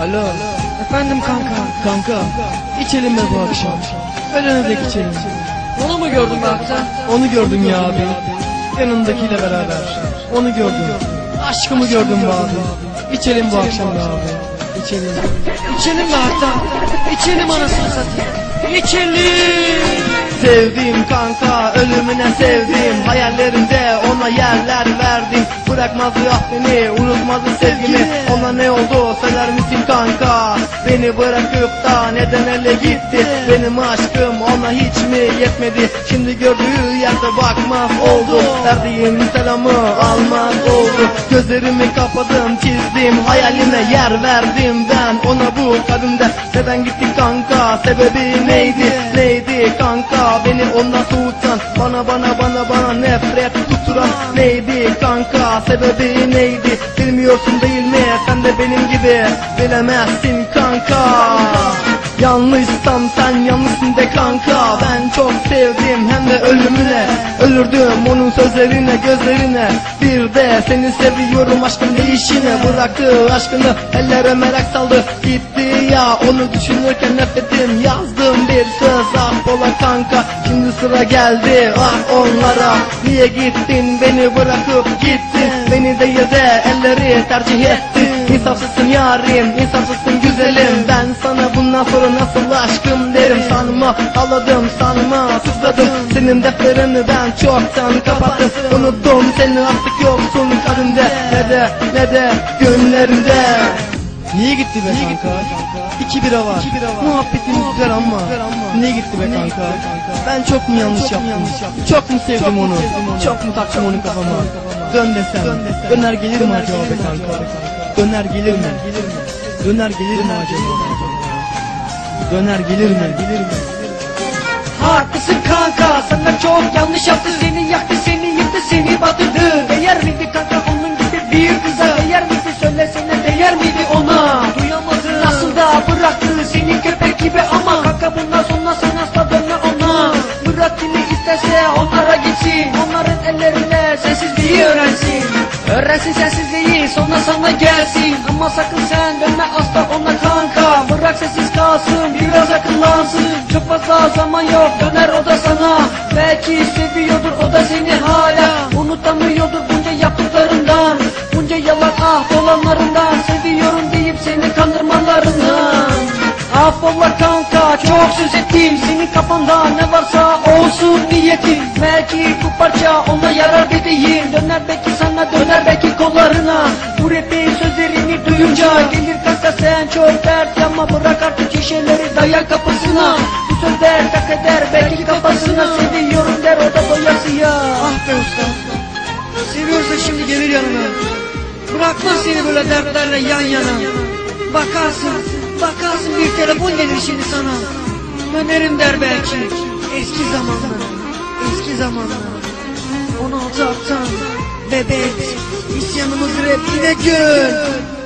Alo. Efendim kanka. Kanka. İçelim mi bu akşam? Ölene dek içelim. Onu mu gördün Berk'ten? Onu gördüm ya abi. Yanındakiyle beraber. Onu gördüm. Aşkımı gördüm be abi. İçelim bu akşam be abi. İçelim. İçelim be hatta. İçelim anasını satayım. İçelim. Sevdim kanka ölümüne sevdim Hayallerimde ona yerler verdim Bırakmazdı ah beni unutmazdı sevgimi Ona ne oldu söyler misin kanka Beni bırakıp da neden ele gitti Benim aşkım ona hiç mi yetmedi? Şimdi gördüğü yerde bakmaz oldu. Verdiğim selamı almaz oldu. Gözlerimi kapadım çizdim. Hayalime yer verdim ben ona bu kadında. Neden gitti kanka? Sebebi neydi? Neydi kanka? Beni ondan soğutan Bana bana bana bana nefret tuturan Neydi kanka? Sebebi neydi? Bilmiyorsun değil mi? Sen de benim gibi Bilemezsin kanka Yanlışsam sen yanlışsın de kanka. Ben çok sevdim hem de ölümüne. Ölürdüm onun sözlerine gözlerine. Bir de seni seviyorum aşkın değişine Bıraktı aşkını ellere merak saldı. Gitti ya onu düşünürken nefretim. Yazdım bir söz ah ola kanka. Şimdi sıra geldi ah onlara. Niye gittin beni bırakıp gittin? Beni değil de elleri tercih ettin İnsafsızsın yarim, insafsızsın güzelim Ben sana bundan sonra nasıl aşkım derim Sanma ağladım, sanma susladım Senin defterini ben çoktan kapattım Unuttum seni artık yoksun kalbimde Ne de ne de günlerimde Niye gitti be kanka? İki bira var. Muhabbetimiz güzel ama. Niye gitti be kanka? Ben çok mu yanlış yaptım? Çok mu sevdim onu? Çok mu taktım onu kafama? Dön desem. Döner gelir mi acaba be kanka? Döner gelir mi? Döner gelir mi acaba? Döner gelir mi? Gelir mi? Haklısın kanka sana çok yanlış yaptı Seni yaktı seni yıktı seni batırdı Değer miydi kanka onun gibi bir kıza Değer miydi söylesene değer miydi ona Duyamadı Nasıl da bıraktı seni köpek gibi Ama kanka bundan sonra sen asla dönme ona Bırak kimi isterse onlara gitsin Onların ellerinde sessizliği öğrensin Öğrensin sensizliği sonra sana gelsin. Ama sakın sen dönme asla ona kanka. Bırak sessiz kalsın biraz akıllansın. Çok fazla zaman yok döner o da sana. Belki seviyordur o da seni hala. Unutamıyordur bunca yaptıklarından. Bunca yalan ah dolanlarından. Seviyorum deyip seni kandırmalarından. Affola kanka çok söz ettim. Senin kafanda ne varsa olsun niyetin Belki bu parça ona yarar dediğin Döner belki sana döner belki kollarına Bu rapin sözlerini duyunca Gelir kanka sen çok dert Ama bırak artık şişeleri dayan kapısına Bu sözler tak eder belki kafasına Seviyorum der o da doyasıya Ah be usta. Seviyorsa şimdi gelir yanına. Bırakmaz seni böyle dertlerle yan yana. Bakarsın, bakarsın bir telefon gelir şimdi sana. Dönerim der belki. Eski zamanlar, eski zamanlar. 16 aktan, bebek, isyanımız rap yine gün.